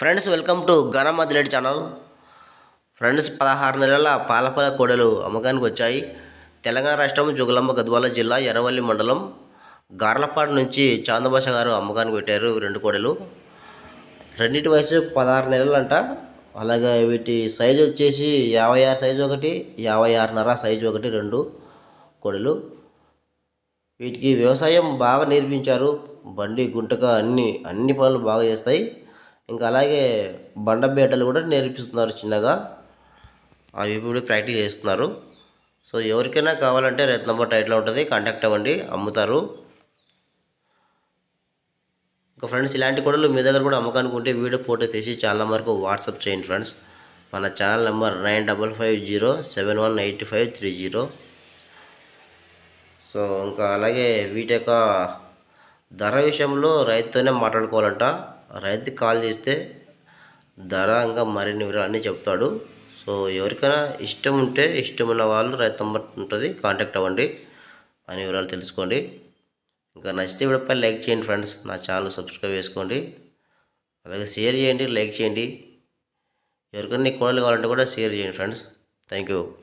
Friends welcome to గణమదిలేటి channel friends పదహారు నెలల పాలపల కోడలు అమ్మకానికి వచ్చాయి. తెలంగాణ రాష్ట్రం జుగలంబ గద్వాల జిల్లా ఎర్రవల్లి మండలం గార్లపాడు నుంచి చాందభాష గారు అమ్మకానికి పెట్టారు రెండు కోడలు. రెండింటి వయసు పదహారు నెలలంట. అలాగే వీటి సైజు వచ్చేసి యాభై ఆరు సైజు ఒకటి యాభై ఆరున్నర సైజు ఒకటి రెండు కోడలు. వీటికి వ్యవసాయం బాగా నేర్పించారు. బండి గుంటక అన్ని అన్ని పనులు బాగా చేస్తాయి. ఇంకా అలాగే బండ బేటలు కూడా నేర్పిస్తున్నారు చిన్నగా. అవి ఇప్పుడు ప్రాక్టీస్ చేస్తున్నారు. సో ఎవరికైనా కావాలంటే రైతు నెంబర్ టైట్లో ఉంటుంది. కాంటాక్ట్ అవ్వండి. అమ్ముతారు. ఇంకా ఫ్రెండ్స్ ఇలాంటి కొడలు మీ దగ్గర కూడా అమ్మకానికి ఉంటే వీడియో ఫోటో తీసి చాలా నెంబర్కు వాట్సాప్ చేయండి ఫ్రెండ్స్. మన channel number nine double five zero seven one eight five three zero. So ఇంకా అలాగే వీటి యొక్క ధర విషయంలో రైతుతోనే మాట్లాడుకోవాలంట. రైతుకి కాల్ చేస్తే ధర ఇంకా మరిన్ని వివరాలు అన్నీ చెప్తాడు. సో ఎవరికైనా ఇష్టం ఉంటే ఇష్టం ఉన్న వాళ్ళు రైతు నెంబర్ ఉంటుంది కాంటాక్ట్ అవ్వండి. అని వివరాలు తెలుసుకోండి. ఇంకా నచ్చితే వీడియోపై లైక్ చేయండి ఫ్రెండ్స్. నా ఛానల్ సబ్స్క్రైబ్ చేసుకోండి. అలాగే షేర్ చేయండి లైక్ చేయండి. ఎవరికైనా కోడలు కావాలంటే కూడా షేర్ చేయండి ఫ్రెండ్స్. Thank you.